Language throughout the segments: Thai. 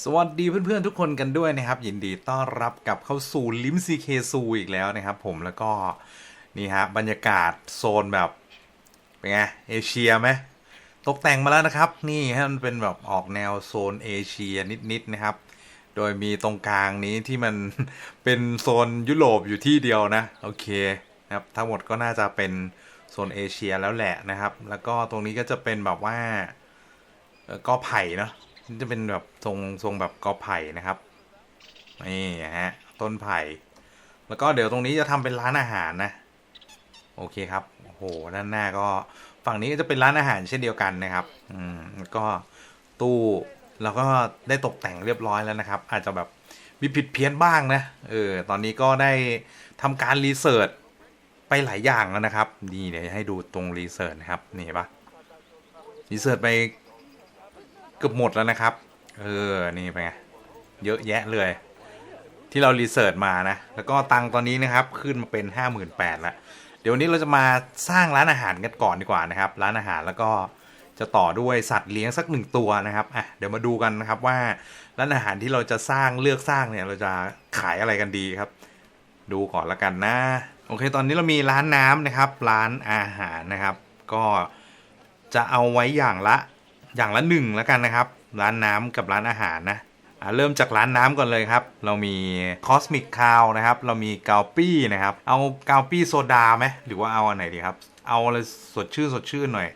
สวัสดีเพื่อนๆทุกคนกันด้วยนะครับ ยินดีต้อนรับกลับเข้าสู่ลิมซีเคซูอีกแล้วนะครับ ผมแล้วก็นี่ฮะบรรยากาศโซนแบบเป็นไงเอเชียไหมตกแต่งมาแล้วนะครับ นี่ฮะมันเป็นแบบออกแนวโซนเอเชียนิดๆนะครับ โดยมีตรงกลางนี้ที่มันเป็นโซนยุโรปอยู่ที่เดียวนะโอเคนะครับทั้งหมดก็น่าจะเป็นโซนเอเชียแล้วแหละนะครับ แล้วก็ตรงนี้ก็จะเป็นแบบว่าก็ไผ่เนาะ จะเป็นแบบทรงทรงแบบกอไผ่นะครับนี่ฮะต้นไผ่ แล้วก็เดี๋ยวตรงนี้จะทำเป็นร้านอาหารนะ โอเคครับโอ้โหด้านหน้าก็ฝั่งนี้ก็จะเป็นร้านอาหารเช่นเดียวกันนะครับ อืมก็ตู้แล้วก็ได้ตกแต่งเรียบร้อยแล้วนะครับ อาจจะแบบมีผิดเพี้ยนบ้างนะ เออ ตอนนี้ก็ได้ทำการรีเสิร์ชไปหลายอย่างแล้วนะครับ นี่เดี๋ยวให้ดูตรงรีเสิร์ชนะครับ นี่ปะรีเสิร์ชไป กือบหมดแล้วนะครับ เออ นี่เป็นไง เยอะแยะเลย ที่เรารีเสิร์ชมานะ แล้วก็ตังค์ตอนนี้นะครับ ขึ้นมาเป็น 5 8 0 0 0แล้วเดี๋ยววันนี้เราจะมาสร้างร้านอาหารกันก่อนดีกว่านะครับ ร้านอาหารแล้วก็จะต่อด้วยสัตว์เลี้ยงสักหนึ่งตัวนะครับ อะ เดี๋ยวมาดูกันนะครับว่าร้านอาหารที่เราจะสร้างเลือกสร้างเนี่ย เราจะขายอะไรกันดีครับ ดูก่อนละกันนะ โอเค ตอนนี้เรามีร้านน้ำนะครับ ร้านอาหารนะครับ ก็จะเอาไว้อย่างละ อย่างละหนึ่งแล้วกันนะครับ ร้านน้ำกับร้านอาหารนะเริ่มจากร้านน้ำก่อนเลยครับ เรามี Cosmic Cow นะครับ เรามีกาปี้นะครับ เอากาปี้โซดาไหมหรือว่าเอาอันไหนดีครับ เอาอะไรสดชื่นสดชื่นหน่อย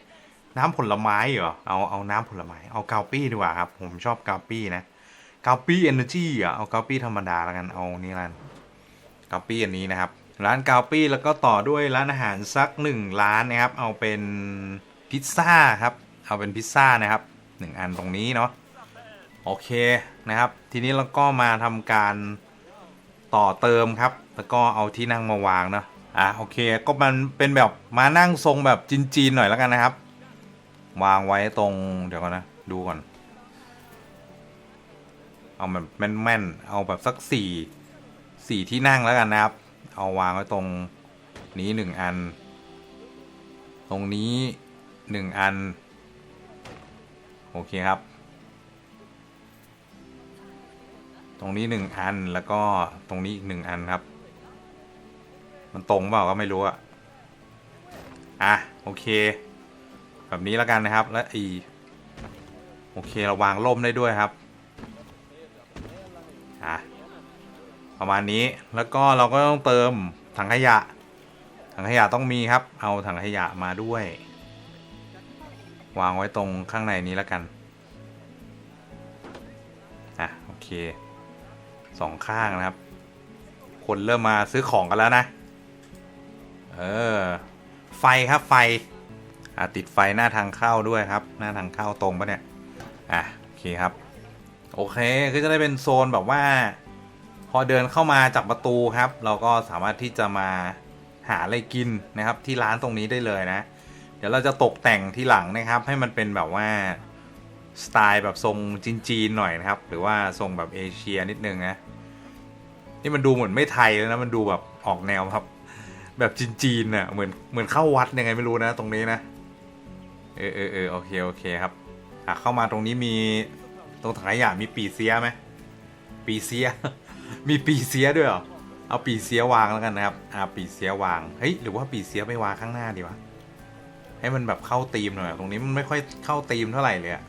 น้ำผลไม้เหรอ เอาเอาน้ำผลไม้ เอากาปี้ดีกว่าครับ ผมชอบกาปี้นะกาปี้เอเนอร์จีอะ เอากาปี้ธรรมดาแล้วกัน เอานี่ละกันกาปี้อันนี้นะครับ ร้านกาปี้แล้วก็ต่อด้วยร้านอาหารสักหนึ่งร้านนะครับ เอาเป็นพิซซ่าครับ เอาเป็นพิซซ่านะครับหนึ่งอันตรงนี้เนาะโอเคนะครับ ทีนี้เราก็มาทำการต่อเติมครับ แล้วก็เอาที่นั่งมาวางเนาะอะโอเคก็มันเป็นแบบมานั่งทรงแบบจีนๆหน่อยแล้วกันนะครับ วางไว้ตรงเดี๋ยวก่อนนะดูก่อน เอาแบบแม่นๆเอาแบบสักสี่สี่ที่นั่งแล้วกันนะครับ เอาวางไว้ตรงนี้หนึ่งอัน ตรงนี้หนึ่งอัน โอเคครับ ตรงนี้หนึ่งอันแล้วก็ตรงนี้อีกหนึ่งอันครับ มันตรงเปล่าก็ไม่รู้อะอะโอเค แบบนี้แล้วกันนะครับ และอีโอเคเราวางร่มได้ด้วยครับอะประมาณนี้แล้วก็เราก็ต้องเติมถังขยะ ถังขยะต้องมีครับ เอาถังขยะมาด้วย วางไว้ตรงข้างในนี้แล้วกัน อะ โอเคสองข้างนะครับ คนเริ่มมาซื้อของกันแล้วนะ เออ ไฟครับไฟ อะ ติดไฟหน้าทางเข้าด้วยครับ หน้าทางเข้าตรงปะเนี่ย อะ โอเคครับ โอเค ก็จะได้เป็นโซนแบบว่า พอเดินเข้ามาจากประตูครับ เราก็สามารถที่จะมาหาอะไรกินนะครับที่ร้านตรงนี้ได้เลยนะ เดี๋ยวเราจะตกแต่งที่หลังนะครับ ให้มันเป็นแบบว่าสไตล์แบบทรงจีนๆหน่อยนะครับ หรือว่าทรงแบบเอเชียนิดนึงนะนี่มันดูเหมือนไม่ไทยแล้วนะมันดูแบบออกแนวครับ แบบจีนๆน่ะเหมือนเหมือนเข้าวัดยังไงไม่รู้นะตรงนี้นะเออเออเออโอเคโอเคครับอะเข้ามาตรงนี้มีตรงถังขยะมีปีเสียไหมปีเสีย มีปีเสียด้วยเหรอเอาปีเสียวางแล้วกันนะครับอ่าปีเสียวางเฮ้ยหรือว่าปีเสียไปวางข้างหน้าดีวะ ให้มันแบบเข้าธีมหน่อยตรงนี้มันไม่ค่อยเข้าธีมเท่าไหร่เลยอะ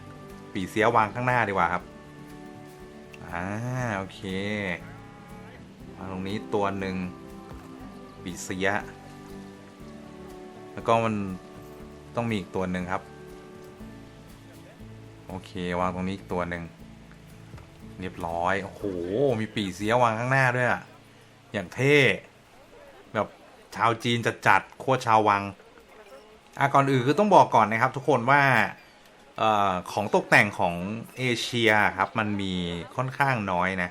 ปีเสียวางข้างหน้าดีกว่าครับอ่าโอเควางตรงนี้ตัวหนึ่งปีเสีย แล้วก็มันต้องมีอีกตัวหนึ่งครับ โอเควางตรงนี้อีกตัวหนึ่งเรียบร้อยโอ้โหมีปีเสียวางข้างหน้าด้วยอะอย่างเท่แบบชาวจีนจัดจัดๆโคตรชาววัง อะก่อนอื่นคือต้องบอกก่อนนะครับ ทุกคนว่าออของตกแต่งของเอเชียครับมันมีค่อนข้างน้อยนะ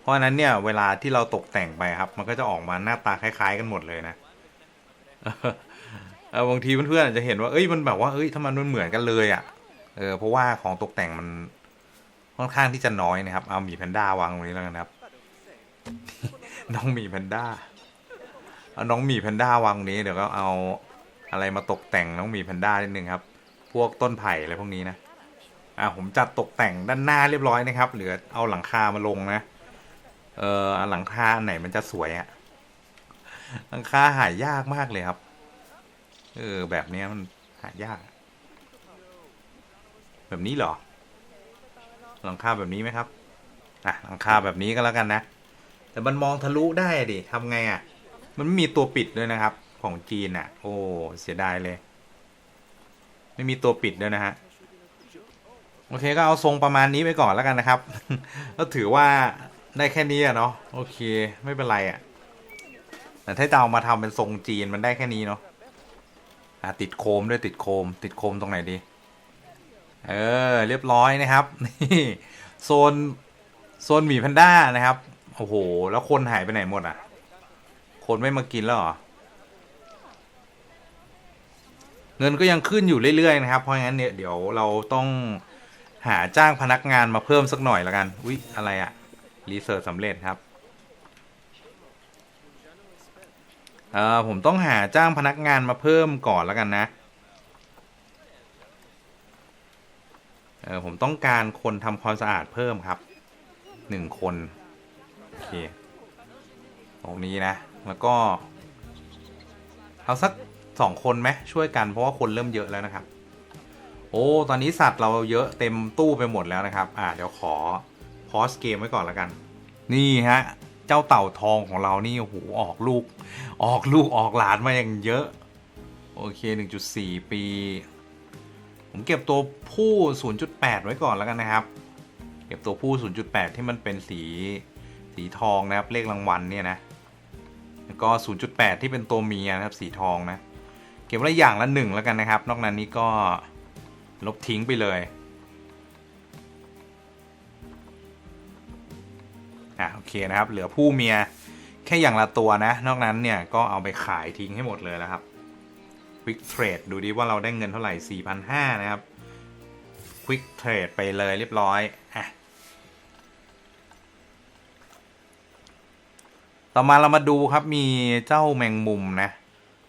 เพราะฉะนั้นเนี่ยเวลาที่เราตกแต่งไปครับ มันก็จะออกมาหน้าตาคล้าย ๆ กันหมดเลยนะเออบางทีเพื่อนๆอาจจะเห็นว่าเอ้ยมันแบบว่าเอ้ยทำไมมันเหมือนกันเลยอะ่ะเออเพราะว่าของตกแต่งมันค่อนข้างที่จะน้อยนะครับเอาหมีแพนด้าวางตรงนี้แล้วกันครับ น้องหมีแพนด้าเอาน้องหมีแพนด้าวางตรงนี้เดี๋ยวก็เอา อะไรมาตกแต่งน้องมีแพนด้านิดนึงครับ พวกต้นไผ่อะไรพวกนี้นะอะผมจัดตกแต่งด้านหน้าเรียบร้อยนะครับ เหลือเอาหลังคามาลงนะ เออหลังคาอันไหนมันจะสวยอะหลังคาหายากมากเลยครับ เออแบบนี้มันหายาก แบบนี้เหรอ หลังคาแบบนี้ไหมครับอะหลังคาแบบนี้ก็แล้วกันนะ แต่มันมองทะลุได้ดิทำไงอะ่ะ มันไม่มีตัวปิดด้วยนะครับ ของจีนอะ่ะ โอ้ เสียดายเลย ไม่มีตัวปิดด้วยนะฮะ โอเคก็เอาทรงประมาณนี้ไปก่อนแล้วกันนะครับ ก็ถือว่าได้แค่นี้อะเนาะ โอเค ไม่เป็นไรอะแต่ถ้าจะเอามาทำเป็นทรงจีนมันได้แค่นี้เนาะอะติดโคมด้วยติดโคม ติดโคมตรงไหนดี เออ เรียบร้อยนะครับนี่โซนโซนหมีแพนด้านะครับ โอ้โห แล้วคนหายไปไหนหมดอะ คนไม่มากินแล้วเหรอ เงินก็ยังขึ้นอยู่เรื่อยๆนะครับ เพราะงั้นเนี่ยเดี๋ยวเราต้องหาจ้างพนักงานมาเพิ่มสักหน่อยแล้วกัน อุ๊ย อะไรอะรีเสิร์ชสำเร็จครับเออผมต้องหาจ้างพนักงานมาเพิ่มก่อนแล้วกันนะเออผมต้องการคนทำความสะอาดเพิ่มครับหนึ่งคนโอเคตรงนี้นะ แล้วก็ เอาสัก สองคนไหมช่วยกันเพราะว่าคนเริ่มเยอะแล้วนะครับ โอ้ตอนนี้สัตว์เราเยอะเต็มตู้ไปหมดแล้วนะครับ อ่าเดี๋ยวขอพอสเกมไว้ก่อนแล้วกัน นี่ฮะเจ้าเต่าทองของเรานี่โอ้โหออกลูก ออกลูกออกหลานมาอย่างเยอะ โอเค 1.4 ปี ผมเก็บตัวผู้ 0.8 ไว้ก่อนแล้วกันนะครับ เก็บตัวผู้ 0.8 ที่มันเป็นสีสีทองนะครับเลขรางวัลเนี่ยนะแล้วก็ 0.8 ที่เป็นตัวเมียนะครับสีทองนะ เก็บไว้อย่างละหนึ่งแล้วกันนะครับ นอกนั้นนี่ก็ลบทิ้งไปเลยอะโอเคนะครับ เหลือผู้เมียแค่อย่างละตัวนะ นอกนั้นเนี่ยก็เอาไปขายทิ้งให้หมดเลยแล้วครับ Quick Trade ดูดิว่าเราได้เงินเท่าไหร่ 4,500 นะครับ Quick Trade ไปเลยเรียบร้อยอะต่อมาเรามาดูครับมีเจ้าแมงมุมนะ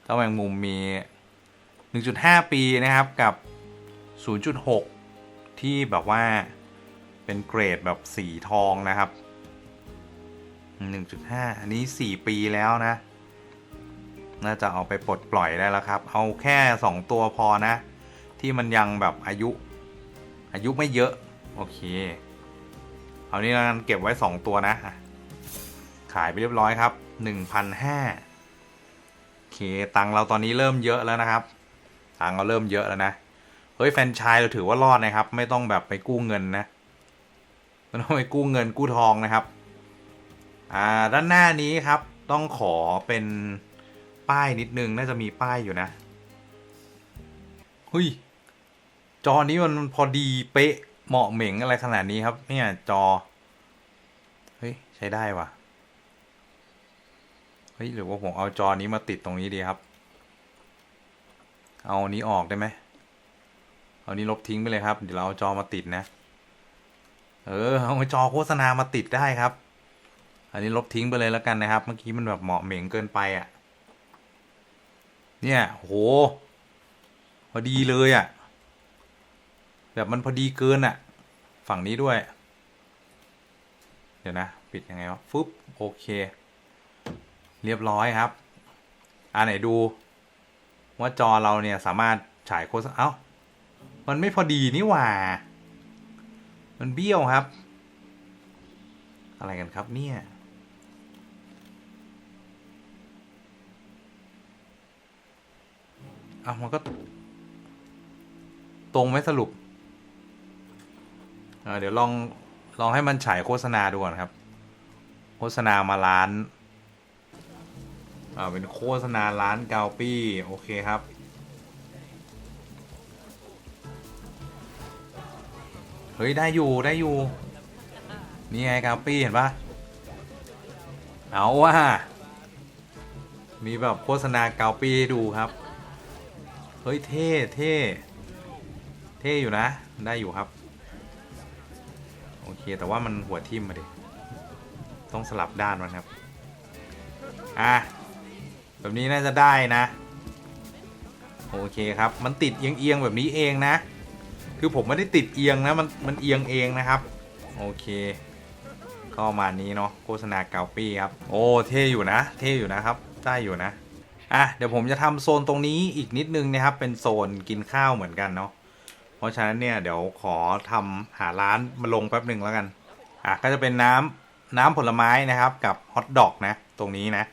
เจ้าแมงมุมมี 1.5 ปีนะครับกับ 0.6 ที่แบบว่าเป็นเกรดแบบสีทองนะครับ 1.5 อันนี้ 4 ปีแล้วนะ น่าจะเอาไปปลดปล่อยได้แล้วครับ เอาแค่ 2 ตัวพอนะ ที่มันยังแบบอายุ อายุไม่เยอะ โอเค เอานี้แล้วกันเก็บไว้ 2 ตัวนะ ขายไปเรียบร้อยครับ 1,500 เค ตังเราตอนนี้เริ่มเยอะแล้วนะครับ ตังเราเริ่มเยอะแล้วนะ เฮ้ยแฟนชายเราถือว่ารอดนะครับ ไม่ต้องแบบไปกู้เงินนะไม่ต้องไปกู้เงินกู้ทองนะครับ อ่าด้านหน้านี้ครับ ต้องขอเป็นป้ายนิดนึงน่าจะมีป้ายอยู่นะเฮ้ยจอนี้มันพอดีเป๊ะเหมาะเหม่งอะไรขนาดนี้ครับ เนี่ยจอ เฮ้ย ใช้ได้ว่ะ เฮ้ยหรือว่าผมเอาจอนี้มาติดตรงนี้ดีครับ เอานี้ออกได้ไหมเอานี้ลบทิ้งไปเลยครับเดี๋ยวเราเอาจอมาติดนะ เออเอาจอโฆษณามาติดได้ครับ อันนี้ลบทิ้งไปเลยแล้วกันนะครับ เมื่อกี้มันแบบเหมาะเหม่งเกินไปอะ่ะ เนี่ยโหพอดีเลยอะ่ะ แบบมันพอดีเกินอะ่ะ ฝั่งนี้ด้วย เดี๋ยวนะ ปิดยังไงวะฟึบโอเค เรียบร้อยครับ อ่าไหนดู ว่าจอเราเนี่ยสามารถฉายโฆษณาเอ้า มันไม่พอดีนี่หว่า มันเบี้ยวครับ อะไรกันครับเนี่ยอะมันก็ ตรงไหมสรุปอ่าเดี๋ยวลอง ลองให้มันฉายโฆษณาดูก่อนครับ โฆษณามาร้าน อ่าเป็นโฆษณาร้านเกาปี้ โอเคครับ เฮ้ย ได้อยู่ได้อยู่ นี่ไงกาปี้ เห็นปะเอาว่า มีแบบโฆษณาเกาปี้ให้ดูครับ เฮ้ย เท่เท่เท่อยู่นะ ได้อยู่ครับ โอเค แต่ว่ามันหัวทิ่มมาดิ ต้องสลับด้านมันครับ อะ แบบนี้น่าจะได้นะ โอเคครับ มันติดเอียงๆแบบนี้เองนะ คือผมไม่ได้ติดเอียงนะ มันมันเอียงเองนะครับ โอเค ก็มานี้เนาะโฆษณาเกาปี้ครับ โอ้เท่อยู่นะ เท่อยู่นะครับ ได้อยู่นะ อะเดี๋ยวผมจะทำโซนตรงนี้อีกนิดนึงนะครับ เป็นโซนกินข้าวเหมือนกันเนาะ เพราะฉะนั้นเนี่ยเดี๋ยวขอทำหาร้านมาลงแป๊บหนึ่งแล้วกัน อะก็จะเป็นน้ำน้ำผลไม้นะครับกับฮอทดอกนะ ตรงนี้นะ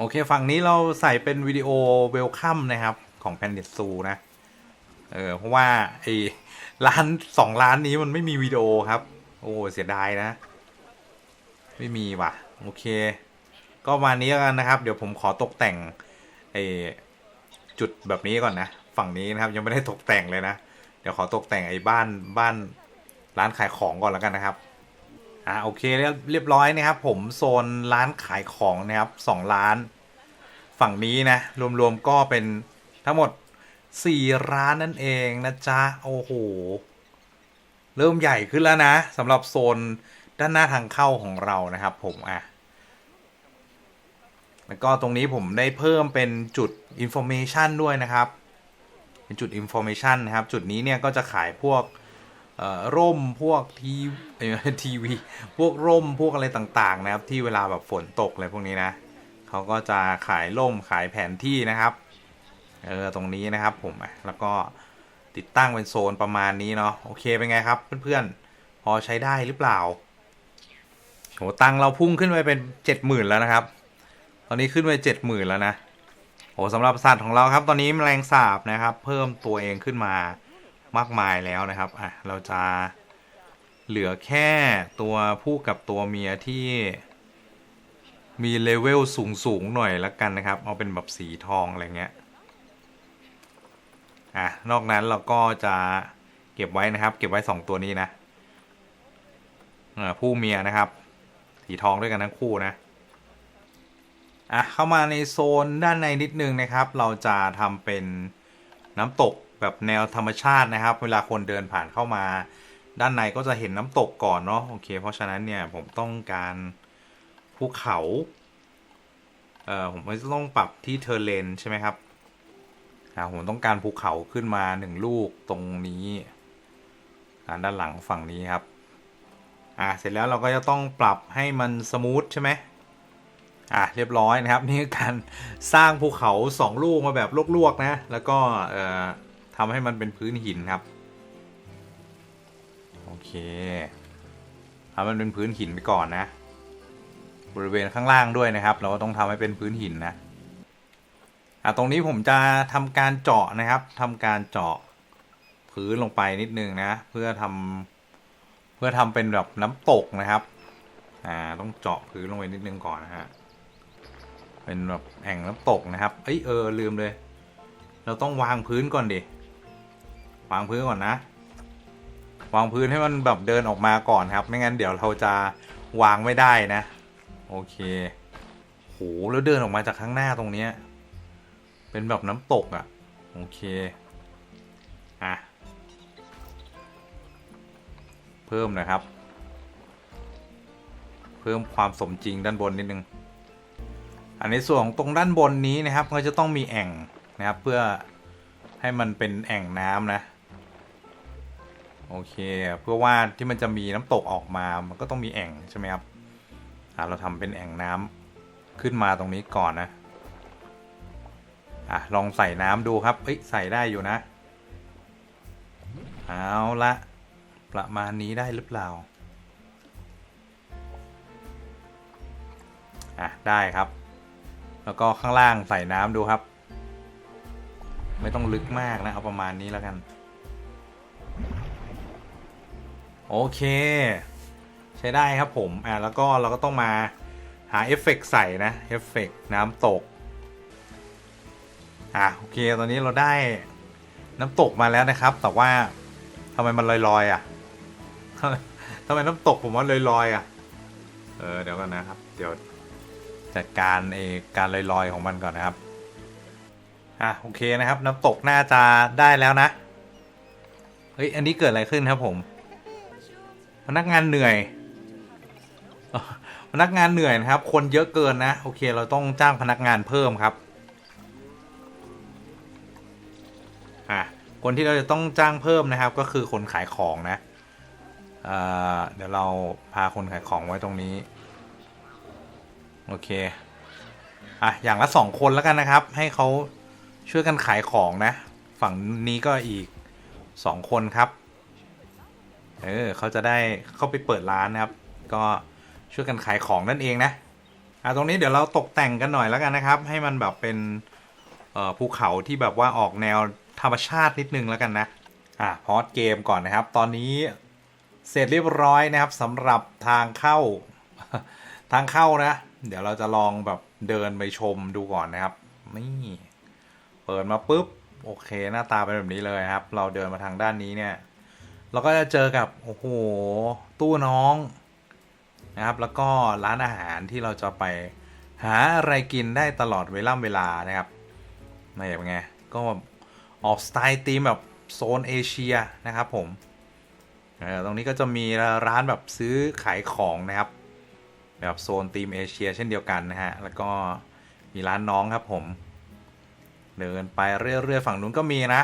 โอเค ฝั่งนี้เราใส่เป็นวิดีโอเวลคัมนะครับ ของแพนเด t ซูนะ เออ เพราะว่าไอ้ร้านสองร้านนี้มันไม่มีวิดีโอครับ โอ้เสียดายนะ ไม่มีว่ะ โอเค ก็มานี้แล้วกันนะครับ เดี๋ยวผมขอตกแต่งไอ้จุดแบบนี้ก่อนนะ ฝั่งนี้นะครับยังไม่ได้ตกแต่งเลยนะ เดี๋ยวขอตกแต่งไอ้บ้านบ้านร้านขายของก่อนแล้วกันนะครับ อ่าโอเคเรียบเรียบร้อยนะครับ ผมโซนร้านขายของนะครับสองร้าน ฝั่งนี้นะรวมๆก็เป็นทั้งหมดสี่ร้านนั่นเองนะจ๊ะโอ้โหเริ่มใหญ่ขึ้นแล้วนะสำหรับโซนด้านหน้าทางเข้าของเรานะครับ ผมอะแล้วก็ตรงนี้ผมได้เพิ่มเป็นจุด information ด้วยนะครับ เป็นจุด information นะครับ จุดนี้เนี่ยก็จะขายพวก ร่มพวกทีทีวี พวกร่มพวกอะไรต่างๆ นะครับ ที่เวลาแบบฝนตกอะไรพวกนี้นะเขาก็จะขายร่มขายแผนที่นะครับเออตรงนี้นะครับผมแล้วก็ติดตั้งเป็นโซนประมาณนี้เนาะโอเคเป็นไงครับเพื่อนๆพอใช้ได้หรือเปล่าโหตังเราพุ่งขึ้นไปเป็นเจ็ดหมื่นแล้วนะครับ ตอนนี้ขึ้นไปเจ็ดหมื่นแล้วนะโหสำหรับสัตว์ของเราครับ ตอนนี้แมลงสาบนะครับ เพิ่มตัวเองขึ้นมา มากมายแล้วนะครับอะเราจะเหลือแค่ตัวผู้กับตัวเมียที่มีเลเวลสูงสูงหน่อยละกันนะครับ เอาเป็นแบบสีทองอะไรเงี้ย อะ นอกนั้นเราก็จะเก็บไว้นะครับ เก็บไว้สองตัวนี้นะอ่าผู้เมียนะครับ สีทองด้วยกันทั้งคู่นะ อะ เข้ามาในโซนด้านในนิดนึงนะครับ เราจะทำเป็นน้ำตก แบบแนวธรรมชาตินะครับ เวลาคนเดินผ่านเข้ามา ด้านในก็จะเห็นน้ำตกก่อนเนาะโอเค เพราะฉะนั้นเนี่ยผมต้องการภูเขาเอ่อผมจะต้องปรับที่เทอร์เลนใช่ไหมครับอ่าผมต้องการภูเขาขึ้นมาหนึ่งลูกตรงนี้อ่าด้านหลังฝั่งนี้ครับอ่าเสร็จแล้วเราก็จะต้องปรับให้มันสมูทใช่ไหมอะเรียบร้อยนะครับ นี่คือการสร้างภูเขาสองลูกมาแบบลวกๆนะ แล้วก็เอ่อ ทำให้มันเป็นพื้นหินครับ โอเคทำมันเป็นพื้นหินไปก่อนนะ บริเวณข้างล่างด้วยนะครับ เราก็ต้องทำให้เป็นพื้นหินนะอะตรงนี้ผมจะทำการเจาะนะครับทำการเจาะพื้นลงไปนิดนึงนะ เพื่อทำเพื่อทำเป็นแบบน้ำตกนะครับอ่าต้องเจาะพื้นลงไปนิดนึงก่อนนะฮะเป็นแบบแอ่งน้ำตกนะครับ เอ้ยเออลืมเลย เราต้องวางพื้นก่อนดิ วางพื้นก่อนนะ วางพื้นให้มันแบบเดินออกมาก่อนครับ ไม่งั้นเดี๋ยวเราจะวางไม่ได้นะ โอเคโหแล้วเดินออกมาจากข้างหน้าตรงเนี้ย เป็นแบบน้ำตกอะ่ะ โอเค อะ เพิ่มนะครับ เพิ่มความสมจริงด้านบนนิดนึงอันในส่วนของตรงด้านบนนี้นะครับ ก็จะต้องมีแอ่งนะครับ เพื่อให้มันเป็นแอ่งน้ำนะ โอเค เพื่อว่าที่มันจะมีน้ำตกออกมา มันก็ต้องมีแอ่งใช่ไหมครับอ่าเราทำเป็นแอ่งน้ำขึ้นมาตรงนี้ก่อนนะอะลองใส่น้ำดูครับเอ้ยใส่ได้อยู่นะ เอาละประมาณนี้ได้หรือเปล่าอะได้ครับ แล้วก็ข้างล่างใส่น้ำดูครับ ไม่ต้องลึกมากนะเอาประมาณนี้แล้วกัน โอเค ใช้ได้ครับผม อะแล้วก็เราก็ต้องมาหาเอฟเฟกต์ใส่นะเอฟเฟกต์น้ำตก อะโอเค ตอนนี้เราได้น้ำตกมาแล้วนะครับ แต่ว่าทำไมมันลอยๆอะทำไมน้ำตกผมว่าลอยๆอะ เออเดี๋ยวกันนะครับ เดี๋ยวจัดการเอการลอยๆของมันก่อนนะครับ อะโอเคนะครับ น้ำตกน่าจะได้แล้วนะ เฮ้ยอันนี้เกิดอะไรขึ้นครับผม พนักงานเหนื่อย พนักงานเหนื่อยนะครับ คนเยอะเกินนะ โอเค เราต้องจ้างพนักงานเพิ่มครับ อะ คนที่เราจะต้องจ้างเพิ่มนะครับ ก็คือคนขายของนะเเดี๋ยวเราพาคนขายของไว้ตรงนี้ โอเค อะ อย่างละสองคนแล้วกันนะครับ ให้เขาช่วยกันขายของนะ ฝั่งนี้ก็อีกสองคนครับ เออเขาจะได้เข้าไปเปิดร้านนะครับ ก็ช่วยกันขายของนั่นเองนะอะตรงนี้เดี๋ยวเราตกแต่งกันหน่อยแล้วกันนะครับ ให้มันแบบเป็นเอ่อภูเขาที่แบบว่าออกแนวธรรมชาตินิดนึงแล้วกันนะอะพอดเกมก่อนนะครับ ตอนนี้เสร็จเรียบร้อยนะครับสำหรับทางเข้าทางเข้านะ เดี๋ยวเราจะลองแบบเดินไปชมดูก่อนนะครับนี่เปิดมาปุ๊บโอเคหน้าตาเป็นแบบนี้เลยครับ เราเดินมาทางด้านนี้เนี่ย เราก็จะเจอกับโอ้โหตู้น้องนะครับ แล้วก็ร้านอาหารที่เราจะไปหาอะไรกินได้ตลอดเวล่ำเวลานะครับไม่เป็นไงก็ออกสไตล์ธีมแบบโซนเอเชียนะครับผมตรงนี้ก็จะมีร้านแบบซื้อขายของนะครับแบบโซนทีมเอเชียเช่นเดียวกันนะฮะ แล้วก็มีร้านน้องครับผม เดินไปเรื่อยๆ ฝั่งนู้นก็มีนะ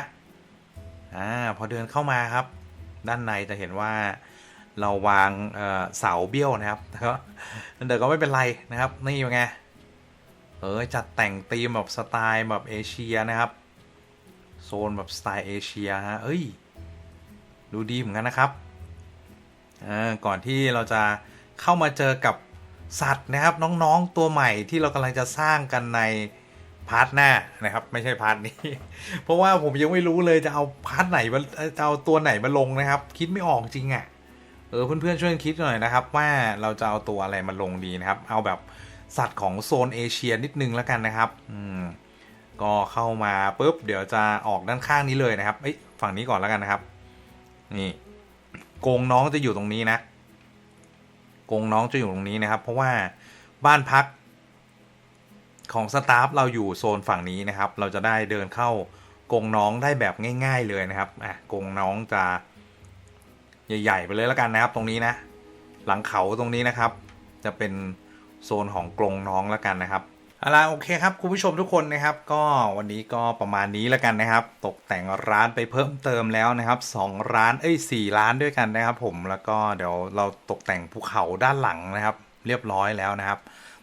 อ่า พอเดินเข้ามาครับ ด้านในจะเห็นว่าเราวางเสาเบี้ยวนะครับแต่ก็แต่ก็ไม่เป็นไรนะครับ นี่ยังไง เออจัดแต่งธีมแบบสไตล์แบบเอเชียนะครับ โซนแบบสไตล์เอเชียฮะ เอ้ย ดูดีเหมือนกันนะครับออก่อนที่เราจะเข้ามาเจอกับสัตว์นะครับน้องๆตัวใหม่ที่เรากำลังจะสร้างกันใน พาร์ทหน้านะครับ ไม่ใช่พาร์ทนี้ เพราะว่าผมยังไม่รู้เลยจะเอาพาร์ทไหนมาจะเอาตัวไหนมาลงนะครับ คิดไม่ออกจริงอะ่ะเออเพื่อนๆช่วยคิดหน่อยนะครับ ว่าเราจะเอาตัวอะไรมาลงดีนะครับ เอาแบบสัตว์ของโซนเอเชียนิดนึงแล้วกันนะครับ อืมก็เข้ามาปุ๊บ เดี๋ยวจะออกด้านข้างนี้เลยนะครับเอ้ยฝั่งนี้ก่อนแล้วกันนะครับ นี่กงน้องจะอยู่ตรงนี้นะกงน้องจะอยู่ตรงนี้นะครับ เพราะว่าบ้านพัก ของสตาฟเราอยู่โซนฝั่งนี้นะครับ เราจะได้เดินเข้ากรงน้องได้แบบง่าย ๆเลยนะครับอะกรงน้องจะใหญ่ๆไปเลยแล้วกันนะครับ ตรงนี้นะ หลังเขาตรงนี้นะครับ จะเป็นโซนของกรงน้องแล้วกันนะครับเอาล่ะโอเคครับคุณผู้ชมทุกคนนะครับ ก็วันนี้ก็ประมาณนี้แล้วกันนะครับ ตกแต่งร้านไปเพิ่มเติมแล้วนะครับสองร้านเอ้ยสี่ร้านด้วยกันนะครับ ผมแล้วก็เดี๋ยวเราตกแต่งภูเขาด้านหลังนะครับ เรียบร้อยแล้วนะครับ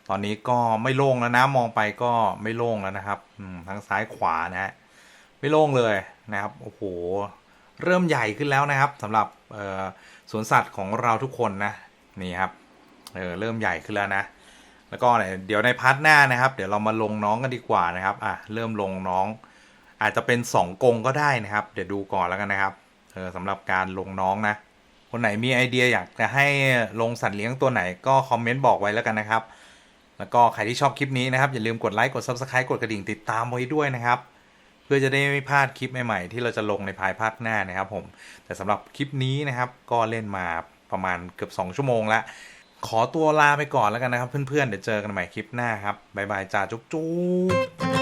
ตอนนี้ก็ไม่โล่งแล้วนะมองไปก็ไม่โล่งแล้วนะครับทั้งซ้ายขวานะฮะไม่โล่งเลยนะครับโอ้โหเริ่มใหญ่ขึ้นแล้วนะครับสำหรับสวนสัตว์ของเราทุกคนนะนี่ครับเเริ่มใหญ่ขึ้นแล้วนะ แล้วก็เดี๋ยวในพาร์ทหน้านะครับ เดี๋ยวเรามาลงน้องกันดีกว่านะครับอะเริ่มลงน้อง อาจจะเป็น 2กงก็ได้นะครับ เดี๋ยวดูก่อนแล้วกันนะครับเออสำหรับการลงน้องนะคนไหนมีไอเดียอยากจะให้ลงสัตว์เลี้ยงตัวไหนก็คอมเมนต์บอกไว้แล้วกันนะครับ แล้วก็ใครที่ชอบคลิปนี้นะครับ อย่าลืมกดไลค์กด Subscribe กดกระดิ่งติดตามไว้ด้วยนะครับ เพื่อจะได้ไม่พลาดคลิปใหม่ๆที่เราจะลงในภายภาคหน้านะครับผม แต่สำหรับคลิปนี้นะครับ ก็เล่นมาประมาณเกือบ 2 ชั่วโมงละขอตัวลาไปก่อนแล้วกันนะครับ เพื่อนๆเดี๋ยวเจอกันใหม่คลิปหน้าครับบ๊ายบายจ้าจุ๊บ